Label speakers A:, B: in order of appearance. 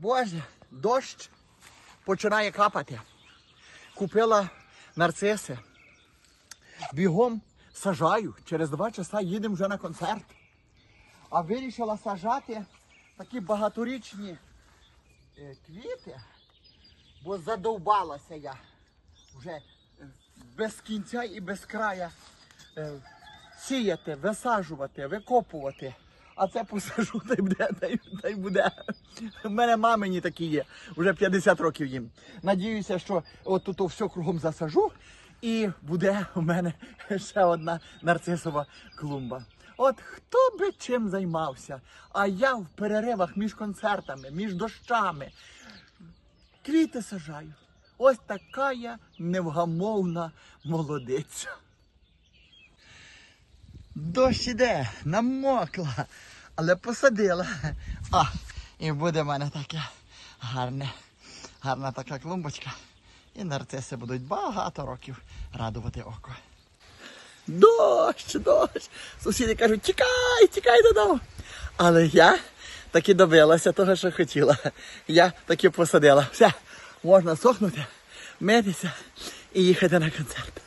A: Боже, дощ починає капати. Купила нарциси. Бігом сажаю. Через два часа їдемо вже на концерт. А вирішила сажати такі багаторічні е, квіти, бо задовбалася я вже е, без кінця і без края е, сіяти, висаджувати, викопувати. А це посажу, та й буде, та й, та й буде. У мене мамині такі є, вже 50 років їм. Надіюся, що от тут все кругом засажу, і буде у мене ще одна нарцисова клумба. От хто би чим займався, а я в переривах між концертами, між дощами, квіти сажаю. Ось така я невгамовна молодиця. Дощ іде, намокла, але посадила. А, і буде в мене таке гарне, гарна така клумбочка. І нарциси будуть багато років радувати око. Дощ, дощ. Сусіди кажуть, тікай, тікай додому. Але я таки добилася того, що хотіла. Я таки посадила. Все, можна сохнути, митися і їхати на концерт.